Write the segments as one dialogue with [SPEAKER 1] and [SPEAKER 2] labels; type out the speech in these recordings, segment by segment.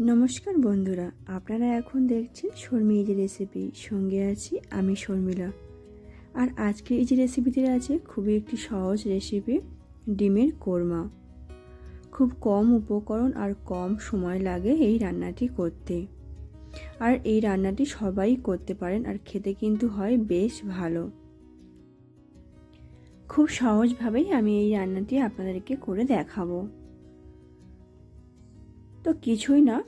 [SPEAKER 1] নমস্কার বন্ধুরা, আপনারা এখন দেখছেন শর্মি এই যে রেসিপি সঙ্গে আছি আমি শর্মিলা। আর আজকে এই যে রেসিপিতে আছে খুবই একটি সহজ রেসিপি ডিমের কোরমা। খুব কম উপকরণ আর কম সময় লাগে এই রান্নাটি করতে। আর এই রান্নাটি সবাই করতে পারেন আর খেতে কিন্তু হয় বেশ ভালো। খুব সহজভাবেই আমি এই রান্নাটি আপনাদেরকে করে দেখাবো। তো কিছুই না।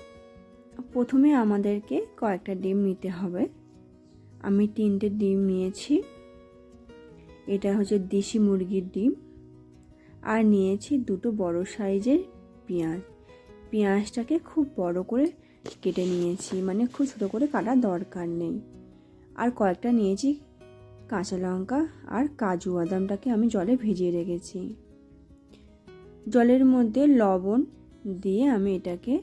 [SPEAKER 1] প্রথমে আমাদেরকে কয়েকটা ডিম নিতে হবে। আমি তিনটে ডিম নিয়েছি। এটা হচ্ছে দেশি মুরগির ডিম। আর নিয়েছি দুটো বড় সাইজের পেঁয়াজ। পেঁয়াজটাকে খুব বড় করে কেটে নিয়েছি মানে খুব ছোটো করে কাটার দরকার নেই। আর কয়েকটা নিয়েছি কাঁচা লঙ্কা আর কাজু বাদামটাকে আমি জলে ভিজিয়ে রেখেছি। জলের মধ্যে লবণ দিয়ে আমি এটাকে,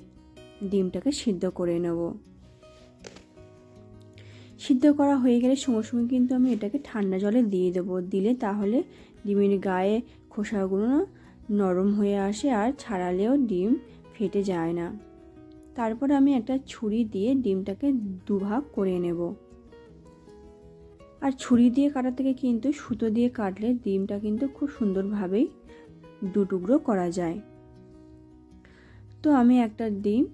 [SPEAKER 1] ডিমটাকে সিদ্ধ করে নেব। সিদ্ধ করা হয়ে গেলে সঙ্গে সঙ্গে কিন্তু আমি এটাকে ঠান্ডা জলে দিয়ে দেবো। দিলে তাহলে ডিমের গায়ে খোসাগুলো নরম হয়ে আসে আর ছাড়ালেও ডিম ফেটে যায় না। তারপর আমি একটা ছুরি দিয়ে ডিমটাকে দুভাগ করে নেব। আর ছুরি দিয়ে কাটা থেকে কিন্তু সুতো দিয়ে কাটলে ডিমটা কিন্তু খুব সুন্দরভাবেই দু টুকরো করা যায়। তো আমি একটা ডিম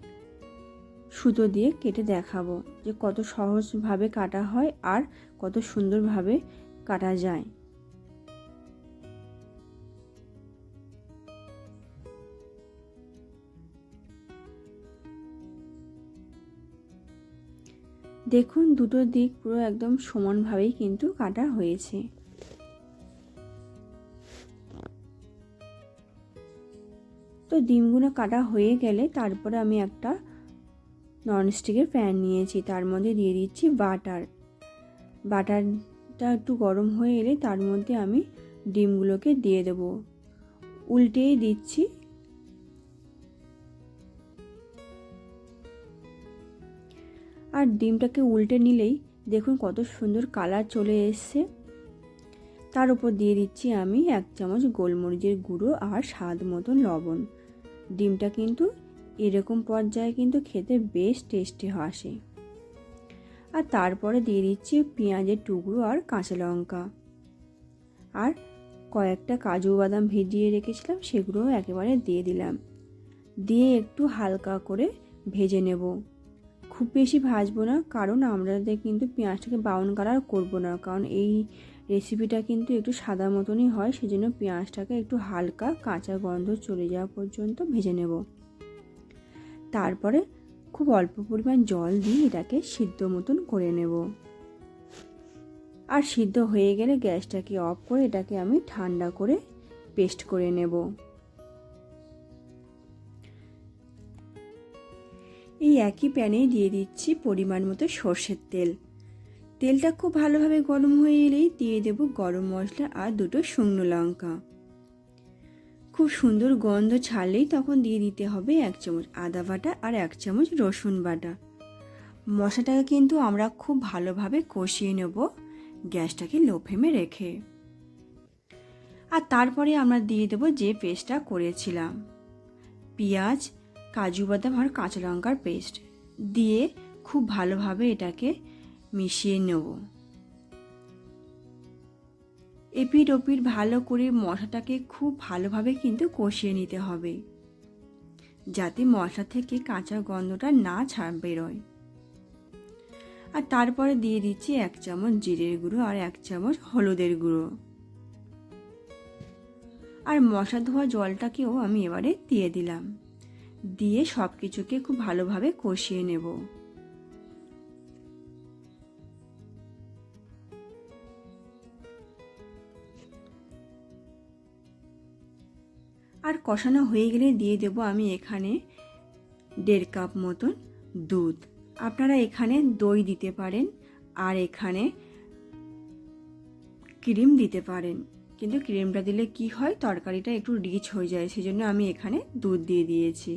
[SPEAKER 1] সুতো দিয়ে কেটে দেখাবো যে কত সহজভাবে কাটা হয় আর কত সুন্দরভাবে কাটা যায়। দেখুন দুটো দিক পুরো একদম সমানভাবেই কিন্তু কাটা হয়েছে। ডিমগুলো কাটা হয়ে গেলে তারপরে আমি একটা ননস্টিকের প্যান নিয়েছি। তার মধ্যে দিয়ে দিচ্ছি বাটার। বাটারটা একটু গরম হয়ে এলে তার মধ্যে আমি ডিমগুলোকে দিয়ে দেব। উল্টেই দিচ্ছি। আর ডিমটাকে উল্টে নিলেই দেখুন কত সুন্দর কালার চলে এসছে। তার উপর দিয়ে দিচ্ছি আমি এক চামচ গোলমরিচের গুঁড়ো আর স্বাদ মতন লবণ। ডিমটা কিন্তু এরকম পর্যায়ে কিন্তু খেতে বেশ টেস্টি আসে। আর তারপরে দিয়ে দিচ্ছি পেঁয়াজের টুকরো আর কাঁচা লঙ্কা। আর কয়েকটা কাজু বাদাম ভিজিয়ে রেখেছিলাম, সেগুলোও একেবারে দিয়ে দিলাম। দিয়ে একটু হালকা করে ভেজে নেব। খুব বেশি ভাজবো না, কারণ আমাদের কিন্তু পেঁয়াজটাকে বাউন কালার করব না, কারণ এই রেসিপিটা কিন্তু একটু সাদা মতনই হয়, সেজন্য পেঁয়াজটাকে একটু হালকা কাঁচা গন্ধ চলে যাওয়া পর্যন্ত ভেজে নেব। তারপরে খুব অল্প পরিমাণ জল দিয়ে এটাকে সিদ্ধ মতন করে নেব। আর সিদ্ধ হয়ে গেলে গ্যাসটাকে অফ করে এটাকে আমি ঠান্ডা করে পেস্ট করে নেব। এই একই প্যানেই দিয়ে দিচ্ছি পরিমাণ মতো সর্ষের তেল। তেলটা খুব ভালোভাবে গরম হয়ে এলেই দিয়ে দেব গরম মশলা আর দুটো শুকনো লঙ্কা। খুব সুন্দর গন্ধ ছাড়লেই তখন দিয়ে দিতে হবে এক চামচ আদা বাটা আর এক চামচ রসুন বাটা। মশলাটাকে কিন্তু আমরা খুব ভালোভাবে কষিয়ে নেব গ্যাসটাকে লো ফ্লেমে রেখে। আর তারপরে আমরা দিয়ে দেব যে পেস্টটা করেছিলাম। পেঁয়াজ, কাজু বাদাম আর কাঁচা লঙ্কার পেস্ট। দিয়ে খুব ভালোভাবে এটাকে মিশিয়ে নেব। এপিট ওপিট ভালো করে মশলাটাকে খুব ভালোভাবে কিন্তু কষিয়ে নিতে হবে, যাতে মশলা থেকে কাঁচা গন্ধটা না ছাড় বেরোয়। আর তারপরে দিয়ে দিচ্ছি এক চামচ জিরের গুঁড়ো আর এক চামচ হলুদের গুঁড়ো। আর মশলা ধোয়া জলটাকেও আমি এবারে দিয়ে দিলাম। দিয়ে সব কিছুকে খুব ভালোভাবে কষিয়ে নেব। আর কষানো হয়ে গেলে দিয়ে দেব আমি এখানে দেড় কাপ মতন দুধ। আপনারা এখানে দই দিতে পারেন আর এখানে ক্রিম দিতে পারেন। কিন্তু ক্রিমটা দিলে কি হয়? তরকারিটা একটু রিচ হয়ে যায়, সেজন্য আমি এখানে দুধ দিয়ে দিয়েছি।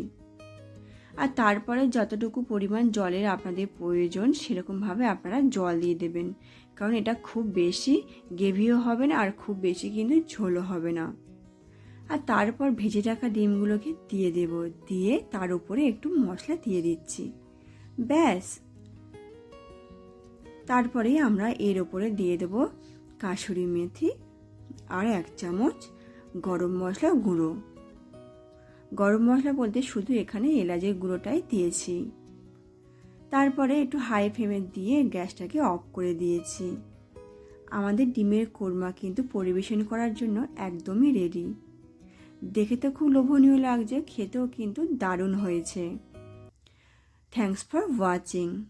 [SPEAKER 1] আর তারপরে যতটুকু পরিমাণ জলের আপনাদের প্রয়োজন, সেরকমভাবে আপনারা জল দিয়ে দেবেন। কারণ এটা খুব বেশি গেভিও হবে না আর খুব বেশি কিন্তু ঝোলও হবে না। আর তারপর ভেজে রাখা ডিমগুলোকে দিয়ে দেব। দিয়ে তার উপরে একটু মশলা দিয়ে দিচ্ছি। ব্যাস। তারপরে আমরা এর ওপরে দিয়ে দেব কাসুরি মেথি আর এক চামচ গরম মশলা গুঁড়ো। গরম মশলা বলতে শুধু এখানে এলাচের গুঁড়োটাই দিয়েছি। তারপরে একটু হাই ফ্লেমে দিয়ে গ্যাসটাকে অফ করে দিয়েছি। আমাদের ডিমের কোরমা কিন্তু পরিবেশন করার জন্য একদমই রেডি দেখে তো খুব লোভনীয় লাগছে খেতেও কিন্তু দারুণ হয়েছে। Thanks for watching